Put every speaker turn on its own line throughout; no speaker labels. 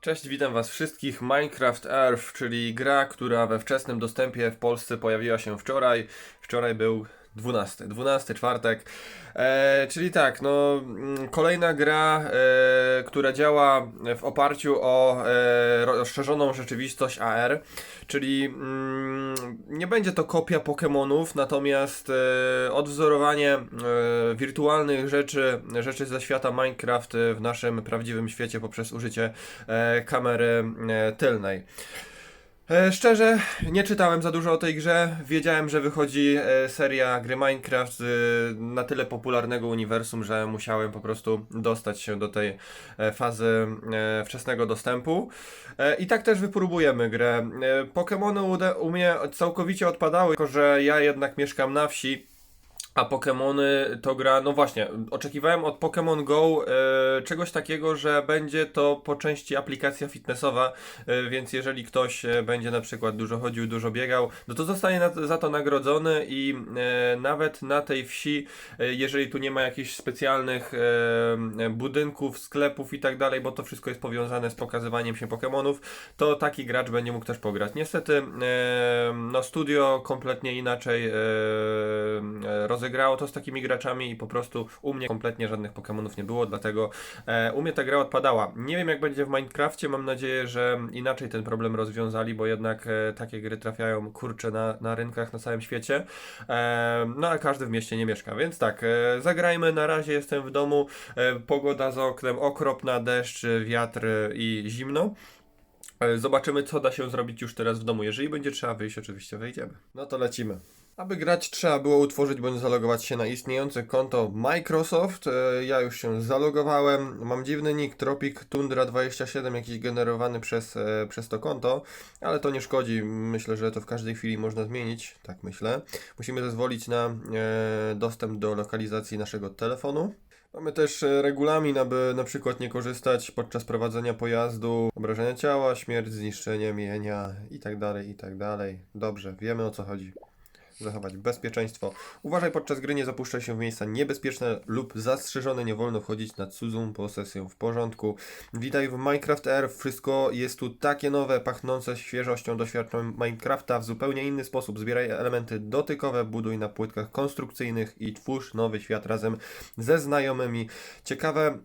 Cześć, witam Was wszystkich. Minecraft Earth, czyli gra, która we wczesnym dostępie w Polsce pojawiła się wczoraj. Wczoraj był 12, 12 czwartek. E, czyli tak, no mm, kolejna gra, e, która działa w oparciu o e, rozszerzoną rzeczywistość AR, czyli mm, nie będzie to kopia Pokémonów, natomiast e, odwzorowanie e, wirtualnych rzeczy, rzeczy ze świata Minecraft w naszym prawdziwym świecie poprzez użycie e, kamery e, tylnej. E, Szczerze, nie czytałem za dużo o tej grze. Wiedziałem, że wychodzi e, seria gry Minecraft z na tyle popularnego uniwersum, że musiałem po prostu dostać się do tej e, fazy e, wczesnego dostępu. E, I tak też wypróbujemy grę. E, Pokémony u mnie całkowicie odpadały, tylko że ja jednak mieszkam na wsi. A Pokémony to gra, no właśnie, oczekiwałem od Pokémon Go e, czegoś takiego, że będzie to po części aplikacja fitnessowa, e, więc jeżeli ktoś e, będzie na przykład dużo chodził, dużo biegał, no to zostanie na, za to nagrodzony i nawet na tej wsi, jeżeli tu nie ma jakichś specjalnych budynków, sklepów i tak dalej, bo to wszystko jest powiązane z pokazywaniem się Pokémonów, to taki gracz będzie mógł też pograć. Niestety, no studio kompletnie inaczej e, rozegrało to z takimi graczami i po prostu u mnie kompletnie żadnych Pokémonów nie było, dlatego e, u mnie ta gra odpadała. Nie wiem jak będzie w Minecrafcie, mam nadzieję, że inaczej ten problem rozwiązali, bo jednak e, takie gry trafiają kurcze na, na rynkach na całym świecie. E, no a każdy w mieście nie mieszka, więc tak, e, zagrajmy, na razie jestem w domu, e, pogoda za oknem okropna, deszcz, wiatr i zimno. E, Zobaczymy, co da się zrobić już teraz w domu. Jeżeli będzie trzeba wyjść, oczywiście wejdziemy. No to lecimy. Aby grać, trzeba było utworzyć bądź zalogować się na istniejące konto Microsoft. E, Ja już się zalogowałem. Mam dziwny nick Tropic Tundra 27, jakiś generowany przez, e, przez to konto, ale to nie szkodzi. Myślę, że to w każdej chwili można zmienić. Tak myślę. Musimy zezwolić na e, dostęp do lokalizacji naszego telefonu. Mamy też regulamin, aby na przykład nie korzystać podczas prowadzenia pojazdu, obrażenia ciała, śmierć, zniszczenie mienia itd., itd. Dobrze, wiemy o co chodzi. Zachować bezpieczeństwo. Uważaj podczas gry, nie zapuszczaj się w miejsca niebezpieczne lub zastrzeżone, nie wolno wchodzić na cudzą posesję w porządku. Witaj w Minecraft Air, wszystko jest tu takie nowe, pachnące świeżością, doświadczam Minecrafta w zupełnie inny sposób. Zbieraj elementy dotykowe, buduj na płytkach konstrukcyjnych i twórz nowy świat razem ze znajomymi. Ciekawe,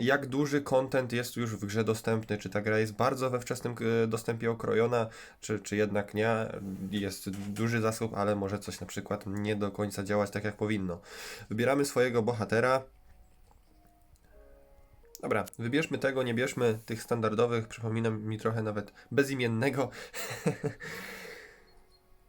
jak duży content jest już w grze dostępny. Czy ta gra jest bardzo we wczesnym e, dostępie okrojona, czy, czy jednak nie? Jest duży zasób, ale może coś na przykład nie do końca działać tak, jak powinno. Wybieramy swojego bohatera. Dobra, wybierzmy tego, nie bierzmy tych standardowych, przypomina mi trochę nawet bezimiennego.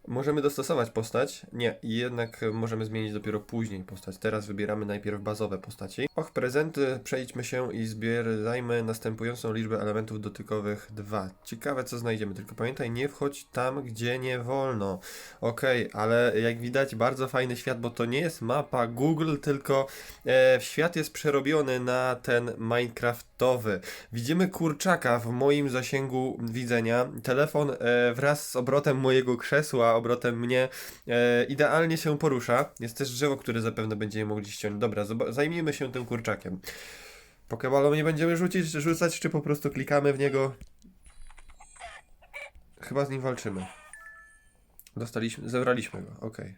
Możemy dostosować postać. Nie, jednak możemy zmienić dopiero później postać. Teraz wybieramy najpierw bazowe postaci. Och, prezenty, przejdźmy się i zbierajmy następującą liczbę elementów dotykowych 2. Ciekawe co znajdziemy, tylko pamiętaj, nie wchodź tam, gdzie nie wolno. Okej, ale jak widać, bardzo fajny świat, bo to nie jest mapa Google, tylko e, świat jest przerobiony na ten Minecraftowy. Widzimy kurczaka w moim zasięgu widzenia. Telefon e, wraz z obrotem mojego krzesła, obrotem mnie, e, idealnie się porusza. Jest też drzewo, które zapewne będziemy mogli ściąć. Dobra, zajmijmy się tym kurczakiem. Pokebalą nie będziemy rzucić, rzucać, czy po prostu klikamy w niego? Chyba z nim walczymy. Dostaliśmy, zebraliśmy go, okej.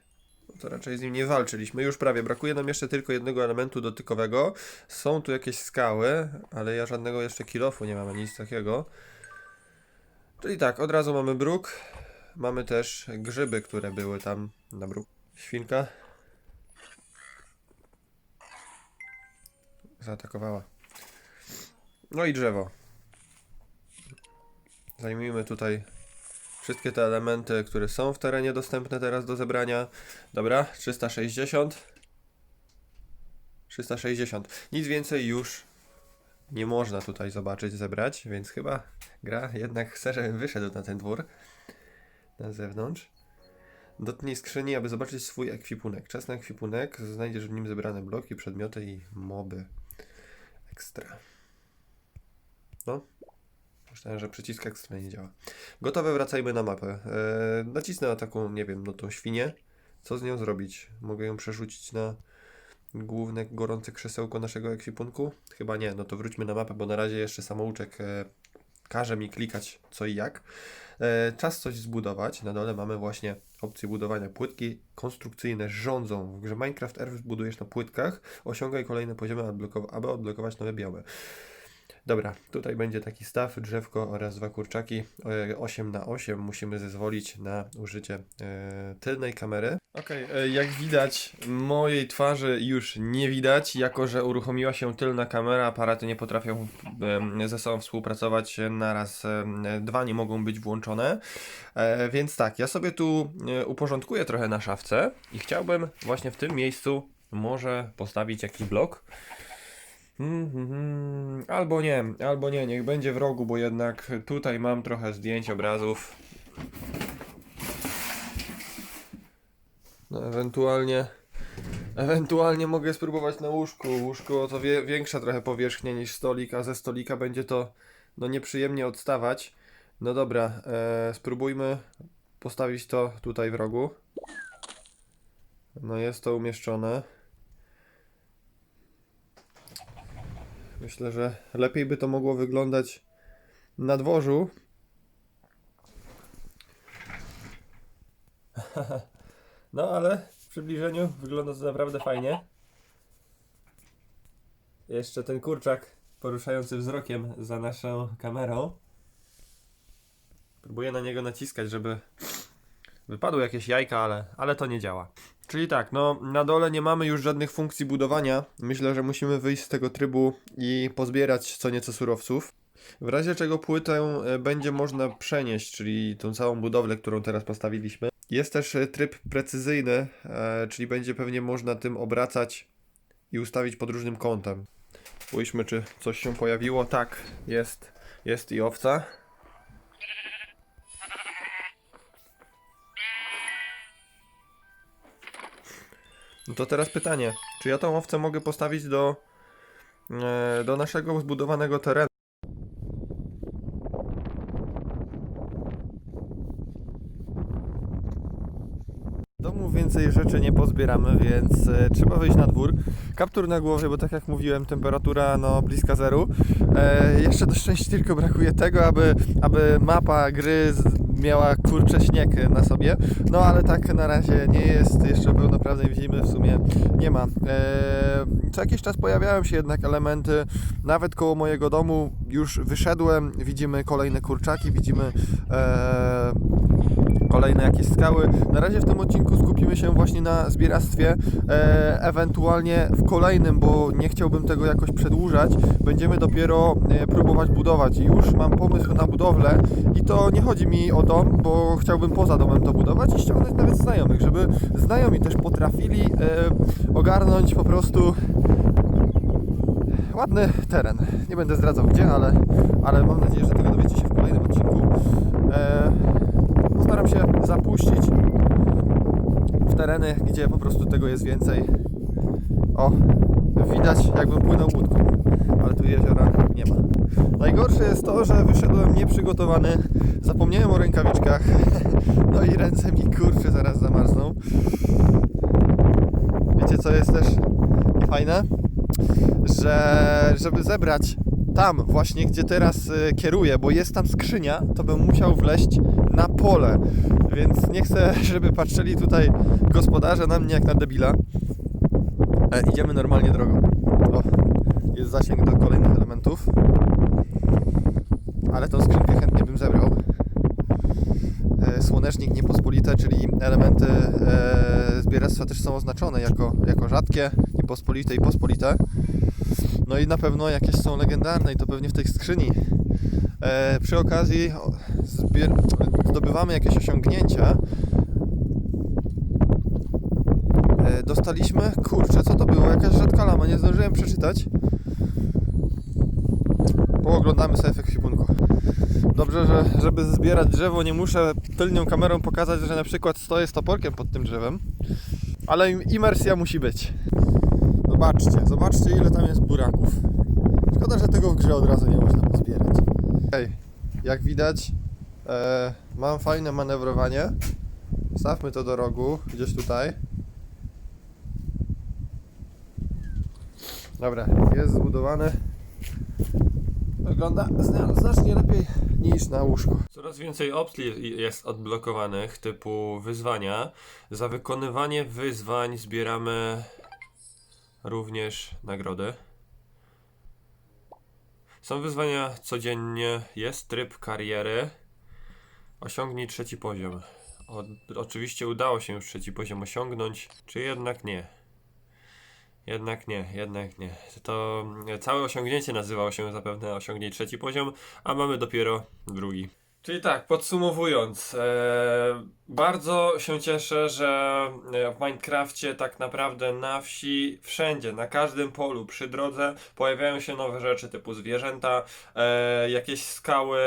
No to raczej z nim nie walczyliśmy. Już prawie. Brakuje nam jeszcze tylko jednego elementu dotykowego. Są tu jakieś skały, ale ja żadnego jeszcze kilofu nie mam, nic takiego. Czyli tak, od razu mamy bruk. Mamy też grzyby, które były tam na bruk. Świnka. Zaatakowała. No i drzewo. Zajmijmy tutaj wszystkie te elementy, które są w terenie dostępne teraz do zebrania. Dobra, 360. 360. Nic więcej już nie można tutaj zobaczyć, zebrać, więc chyba gra jednak chce, żebym wyszedł na ten dwór. Na zewnątrz. Dotknij skrzyni, aby zobaczyć swój ekwipunek. Czas na ekwipunek. Znajdziesz w nim zebrane bloki, przedmioty i moby. Ekstra. No. Myślałem, że przycisk ekstra nie działa. Gotowe, wracajmy na mapę. Eee, nacisnę na taką, nie wiem, no tą świnię. Co z nią zrobić? Mogę ją przerzucić na główne gorące krzesełko naszego ekwipunku? Chyba nie, no to wróćmy na mapę, bo na razie jeszcze samouczek e, każe mi klikać co i jak. E, czas coś zbudować. Na dole mamy właśnie opcję budowania. Płytki konstrukcyjne rządzą. W grze Minecraft Earth zbudujesz na płytkach. Osiągaj kolejne poziomy, aby odblokować nowe biomy. Dobra, tutaj będzie taki staw, drzewko oraz dwa kurczaki. E, 8 na 8 musimy zezwolić na użycie e, tylnej kamery. Okej, e, jak widać, mojej twarzy już nie widać, jako że uruchomiła się tylna kamera, aparaty nie potrafią ze sobą współpracować, naraz dwa nie mogą być włączone. E, więc tak, ja sobie tu e, uporządkuję trochę na szafce i chciałbym właśnie w tym miejscu może postawić jakiś blok. Mhm, mhm. Albo nie, albo nie, niech będzie w rogu, bo jednak tutaj mam trochę zdjęć, obrazów. No, ewentualnie, ewentualnie mogę spróbować na łóżku. Łóżko to wie, większa trochę powierzchnia niż stolik, a ze stolika będzie to no nieprzyjemnie odstawać. No dobra, e, spróbujmy postawić to tutaj w rogu. No jest to umieszczone. Myślę, że lepiej by to mogło wyglądać na dworzu. No ale w przybliżeniu wygląda to naprawdę fajnie. Jeszcze ten kurczak poruszający wzrokiem za naszą kamerą. Próbuję na niego naciskać, żeby wypadły jakieś jajka, ale, ale to nie działa. Czyli tak, no na dole nie mamy już żadnych funkcji budowania. Myślę, że musimy wyjść z tego trybu i pozbierać co nieco surowców. W razie czego płytę e, będzie można przenieść, czyli tą całą budowlę, którą teraz postawiliśmy. Jest też e, tryb precyzyjny, e, czyli będzie pewnie można tym obracać i ustawić pod różnym kątem. Spójrzmy, czy coś się pojawiło. Tak, jest, jest i owca. No to teraz pytanie, czy ja tą owcę mogę postawić do, e, do naszego zbudowanego terenu? Domu więcej rzeczy nie pozbieramy, więc e, trzeba wyjść na dwór. Kaptur na głowie, bo tak jak mówiłem, temperatura no bliska zeru. E, jeszcze do szczęścia tylko brakuje tego, aby, aby mapa gry miała kurcze śnieg na sobie. No ale tak na razie nie jest, jeszcze pełnoprawnej zimy w sumie nie ma. E, co jakiś czas pojawiają się jednak elementy, nawet koło mojego domu już wyszedłem, widzimy kolejne kurczaki, widzimy e, kolejne jakieś skały. Na razie w tym odcinku skupimy się właśnie na zbieractwie, e, ewentualnie w kolejnym, bo nie chciałbym tego jakoś przedłużać, będziemy dopiero e, próbować budować. Już mam pomysł na budowlę i to nie chodzi mi o dom, bo chciałbym poza domem to budować i ściągnąć nawet znajomych, żeby znajomi też potrafili e, ogarnąć po prostu ładny teren. Nie będę zdradzał gdzie, ale, ale mam nadzieję, że tego dowiecie się w kolejnym odcinku. Postaram się zapuścić w tereny, gdzie po prostu tego jest więcej. O, widać jakbym płynął łódką, ale tu jeziora nie ma. Najgorsze jest to, że wyszedłem nieprzygotowany, zapomniałem o rękawiczkach, no i ręce mi kurczę zaraz zamarzną. Wiecie co jest też fajne? Że żeby zebrać tam właśnie, gdzie teraz y, kieruję, bo jest tam skrzynia, to bym musiał wleźć na pole. Więc nie chcę, żeby patrzyli tutaj gospodarze na mnie jak na debila. E, idziemy normalnie drogą. O, jest zasięg do kolejnych elementów. Ale tą skrzynkę chętnie bym zebrał. E, słonecznik niepospolite, czyli elementy e, zbieractwa też są oznaczone jako, jako rzadkie, niepospolite i pospolite. No i na pewno jakieś są legendarne i to pewnie w tej skrzyni. E, przy okazji zdobywamy jakieś osiągnięcia. E, dostaliśmy, kurczę, co to było? Jakaś rzadka lama, nie zdążyłem przeczytać. Pooglądamy sobie w ekwipunku. Dobrze, że żeby zbierać drzewo nie muszę tylnią kamerą pokazać, że na przykład stoję z toporkiem pod tym drzewem. Ale im- imersja musi być. Zobaczcie, zobaczcie ile tam jest buraków. Szkoda, że tego w grze od razu nie można pozbierać. Hej, jak widać e, mam fajne manewrowanie. Stawmy to do rogu, gdzieś tutaj. Dobra, jest zbudowany. Wygląda zna- znacznie lepiej niż na łóżku. Coraz więcej opcji jest odblokowanych typu wyzwania. Za wykonywanie wyzwań zbieramy również nagrody. Są wyzwania codziennie, jest tryb kariery. Osiągnij trzeci poziom. O, oczywiście udało się już trzeci poziom osiągnąć, czy jednak nie? Jednak nie, jednak nie. To mm, całe osiągnięcie nazywało się zapewne osiągnij trzeci poziom, a mamy dopiero drugi. Czyli tak, podsumowując, e, bardzo się cieszę, że e, w Minecrafcie tak naprawdę na wsi, wszędzie, na każdym polu, przy drodze pojawiają się nowe rzeczy typu zwierzęta, e, jakieś skały,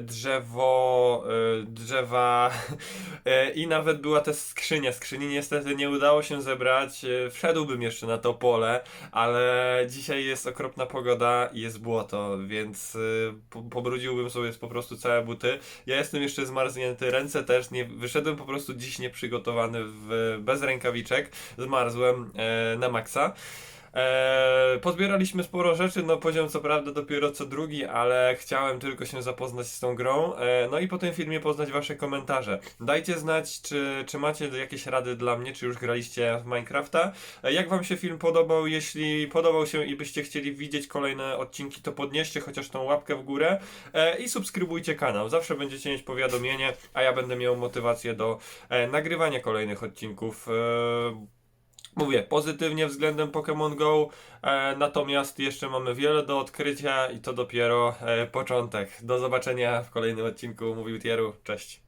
drzewo, e, drzewa e, i nawet była też skrzynia. Skrzyni niestety nie udało się zebrać. E, wszedłbym jeszcze na to pole, ale dzisiaj jest okropna pogoda i jest błoto, więc po, pobrudziłbym sobie po prostu całe buty. Ja jestem jeszcze zmarznięty, ręce też, nie, wyszedłem po prostu dziś nieprzygotowany, w, bez rękawiczek, zmarzłem e, na maksa. E, pozbieraliśmy sporo rzeczy, no poziom co prawda dopiero co drugi, ale chciałem tylko się zapoznać z tą grą, e, no i po tym filmie poznać wasze komentarze. Dajcie znać, czy, czy macie jakieś rady dla mnie, czy już graliście w Minecrafta. E, Jak wam się film podobał? Jeśli podobał się i byście chcieli widzieć kolejne odcinki, to podnieście chociaż tą łapkę w górę e, i subskrybujcie kanał. Zawsze będziecie mieć powiadomienie, a ja będę miał motywację do nagrywania kolejnych odcinków. Mówię, pozytywnie względem Pokémon Go, e, natomiast jeszcze mamy wiele do odkrycia i to dopiero e, początek. Do zobaczenia w kolejnym odcinku. Mówił Tieru, cześć.